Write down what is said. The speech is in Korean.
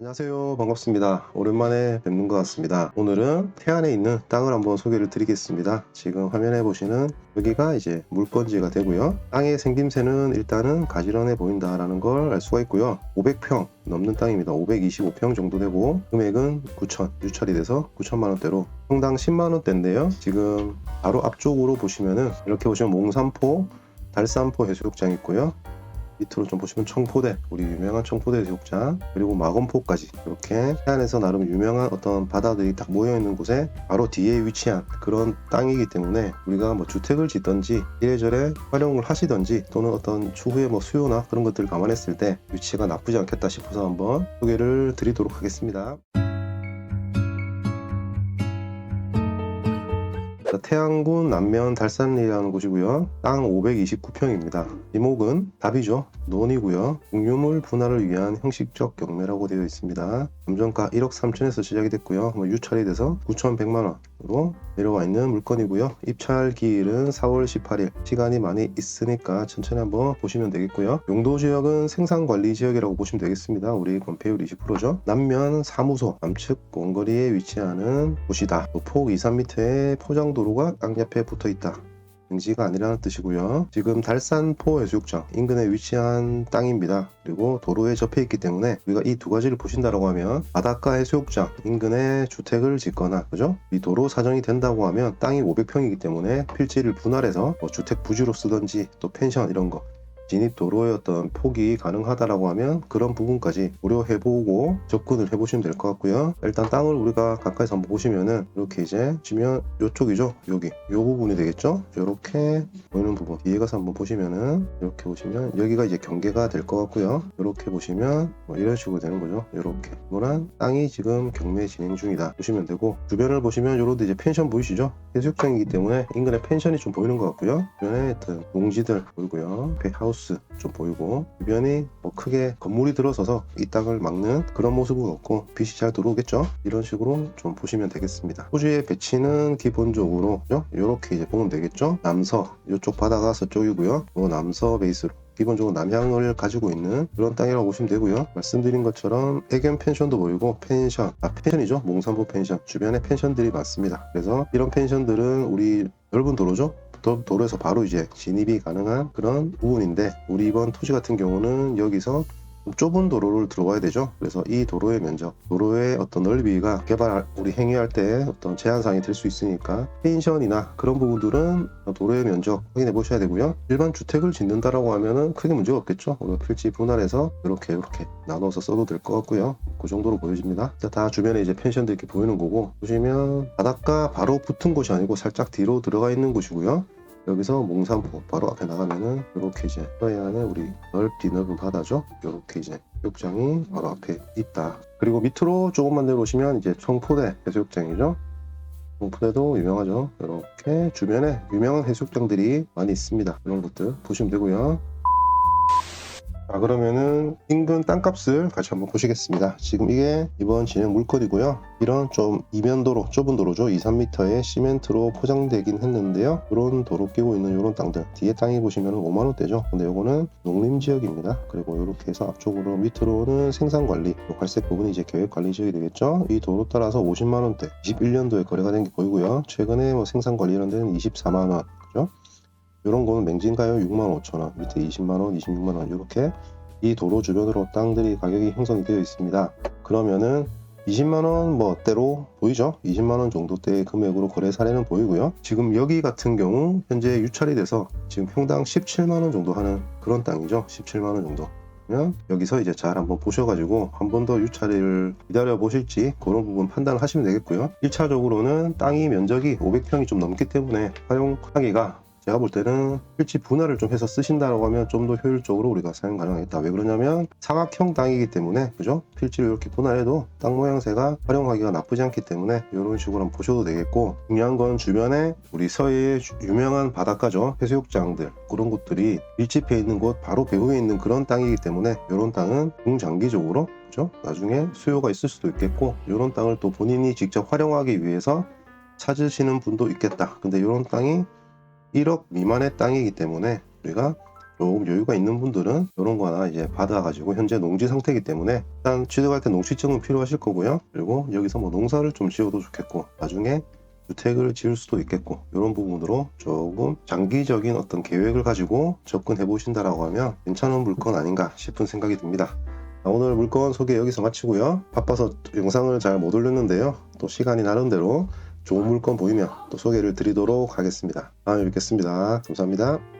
안녕하세요. 반갑습니다. 오랜만에 뵙는 것 같습니다. 오늘은 태안에 있는 땅을 한번 소개를 드리겠습니다. 지금 화면에 보시는 여기가 이제 물건지가 되고요. 땅의 생김새는 일단은 가지런해 보인다 라는 걸 알 수가 있고요. 500평 넘는 땅입니다. 525평 정도 되고 금액은 9천 유찰이 돼서 9천만 원대로 평당 10만 원대인데요. 지금 바로 앞쪽으로 보시면은 이렇게 보시면 몽산포 달산포 해수욕장 있고요. 밑으로 좀 보시면 청포대, 우리 유명한 청포대 해수욕장, 그리고 마건포까지 이렇게 해안에서 나름 유명한 어떤 바다들이 딱 모여 있는 곳에 바로 뒤에 위치한 그런 땅이기 때문에 우리가 뭐 주택을 짓든지 이래저래 활용을 하시든지 또는 어떤 추후에 뭐 수요나 그런 것들을 감안했을 때 위치가 나쁘지 않겠다 싶어서 한번 소개를 드리도록 하겠습니다. 태안군 남면 달산리라는 곳이고요. 땅 529평입니다. 이목은 답이죠. 논이고요. 공유물 분할을 위한 형식적 경매라고 되어 있습니다. 감정가 1억 3천에서 시작이 됐고요. 뭐 유찰이 돼서 9,100만 원으로 내려와 있는 물건이고요. 입찰 기일은 4월 18일. 시간이 많이 있으니까 천천히 한번 보시면 되겠고요. 용도 지역은 생산 관리 지역이라고 보시면 되겠습니다. 우리 건폐율 20%죠. 남면 사무소 남측 원거리에 위치하는 곳이다. 폭 2, 3m의 포장도 로가 땅 옆에 붙어 있다. 등지가 아니라는 뜻이고요. 지금 달산포 해수욕장 인근에 위치한 땅입니다. 그리고 도로에 접해 있기 때문에 우리가 이 두 가지를 보신다라고 하면 바닷가 해수욕장 인근에 주택을 짓거나 그죠? 이 도로 사정이 된다고 하면 땅이 500평이기 때문에 필지를 분할해서 뭐 주택 부지로 쓰든지 또 펜션 이런 거 진입 도로의 어떤 폭이 가능하다라고 하면 그런 부분까지 고려해보고 접근을 해보시면 될 것 같고요. 일단 땅을 우리가 가까이서 한번 보시면은 이렇게 이제 지면 이쪽이죠. 여기 요 부분이 되겠죠. 이렇게 보이는 부분 뒤에 가서 한번 보시면은 이렇게 보시면 여기가 이제 경계가 될 것 같고요. 이렇게 보시면 뭐 이런 식으로 되는 거죠. 이렇게 이런 땅이 지금 경매 진행 중이다 보시면 되고 주변을 보시면 요런데 이제 펜션 보이시죠? 해수욕장이기 때문에 인근에 펜션이 좀 보이는 것 같고요. 주변에 하여튼 농지들 보이고요. 폐 하우스 좀 보이고 주변이 뭐 크게 건물이 들어서서 이 땅을 막는 그런 모습은 없고 빛이 잘 들어오겠죠? 이런 식으로 좀 보시면 되겠습니다. 호주의 배치는 기본적으로 이렇게 이제 보면 되겠죠? 남서 이쪽 바다가 서쪽이고요. 뭐 남서 베이스로 기본적으로 남향을 가지고 있는 그런 땅이라고 보시면 되고요. 말씀드린 것처럼 애견 펜션도 보이고 펜션, 아 펜션이죠. 몽산보 펜션 주변에 펜션들이 많습니다. 그래서 이런 펜션들은 우리 넓은 도로죠. 도- 도로에서 바로 이제 진입이 가능한 그런 부분인데 우리 이번 토지 같은 경우는 여기서 좀 좁은 도로를 들어와야 되죠. 그래서 이 도로의 면적, 도로의 어떤 넓이가 개발 우리 행위할 때 어떤 제한사항이 될 수 있으니까 펜션이나 그런 부분들은 도로의 면적 확인해 보셔야 되고요. 일반 주택을 짓는다라고 하면은 크게 문제가 없겠죠. 필지 분할해서 이렇게 이렇게 나눠서 써도 될 것 같고요. 그 정도로 보여집니다. 자, 다 주변에 이제 펜션들 이렇게 보이는 거고 보시면 바닷가 바로 붙은 곳이 아니고 살짝 뒤로 들어가 있는 곳이고요. 여기서 몽산포 바로 앞에 나가면은 이렇게 이제 서해안에 우리 넓디 넓은 바다죠. 이렇게 이제 해수욕장이 바로 앞에 있다. 그리고 밑으로 조금만 내려오시면 이제 청포대 해수욕장이죠. 청포대도 유명하죠. 이렇게 주변에 유명한 해수욕장들이 많이 있습니다. 이런 것들 보시면 되고요. 자 그러면은 인근 땅값을 같이 한번 보시겠습니다. 지금 이게 이번 진행 물건이고요. 이런 좀 이면 도로 좁은 도로죠. 2, 3m의 시멘트로 포장되긴 했는데요. 이런 도로 끼고 있는 이런 땅들 뒤에 땅이 보시면 5만 원대죠. 근데 이거는 농림 지역입니다. 그리고 이렇게 해서 앞쪽으로 밑으로는 생산 관리, 요 갈색 부분이 이제 계획 관리 지역이 되겠죠. 이 도로 따라서 50만 원대, 21년도에 거래가 된 게 보이고요. 최근에 뭐 생산 관리 이런 데는 24만 원, 그죠? 이런 거는 맹진가요 6만 5천 원, 밑에 20만 원, 26만 원 이렇게 이 도로 주변으로 땅들이 가격이 형성이 되어 있습니다. 그러면은 20만 원 뭐대로 보이죠? 20만 원 정도대의 금액으로 거래 사례는 보이고요. 지금 여기 같은 경우 현재 유찰이 돼서 지금 평당 17만 원 정도 하는 그런 땅이죠. 17만 원 정도. 그러면 여기서 이제 잘 한번 보셔가지고 한 번 더 유찰을 기다려 보실지 그런 부분 판단을 하시면 되겠고요. 1차적으로는 땅이 면적이 500평이 좀 넘기 때문에 활용하기가 제가 볼 때는 필지 분할을 좀 해서 쓰신다라고 하면 좀 더 효율적으로 우리가 사용 가능하겠다. 왜 그러냐면 사각형 땅이기 때문에 그죠? 필지를 이렇게 분할해도 땅 모양새가 활용하기가 나쁘지 않기 때문에 이런 식으로 한번 보셔도 되겠고 중요한 건 주변에 우리 서해의 주- 유명한 바닷가죠. 해수욕장들 그런 곳들이 밀집해 있는 곳 바로 배후에 있는 그런 땅이기 때문에 이런 땅은 중장기적으로 그죠? 나중에 수요가 있을 수도 있겠고 이런 땅을 또 본인이 직접 활용하기 위해서 찾으시는 분도 있겠다. 근데 이런 땅이 1억 미만의 땅이기 때문에 우리가 조금 여유가 있는 분들은 이런 거나 이제 받아가지고 현재 농지 상태이기 때문에 일단 취득할 때 농지증은 필요하실 거고요. 그리고 여기서 뭐 농사를 좀 지어도 좋겠고 나중에 주택을 지을 수도 있겠고 이런 부분으로 조금 장기적인 어떤 계획을 가지고 접근해 보신다라고 하면 괜찮은 물건 아닌가 싶은 생각이 듭니다. 자, 오늘 물건 소개 여기서 마치고요. 바빠서 영상을 잘 못 올렸는데요. 또 시간이 나름대로 좋은 물건 보이면 또 소개를 드리도록 하겠습니다. 다음에 뵙겠습니다. 감사합니다.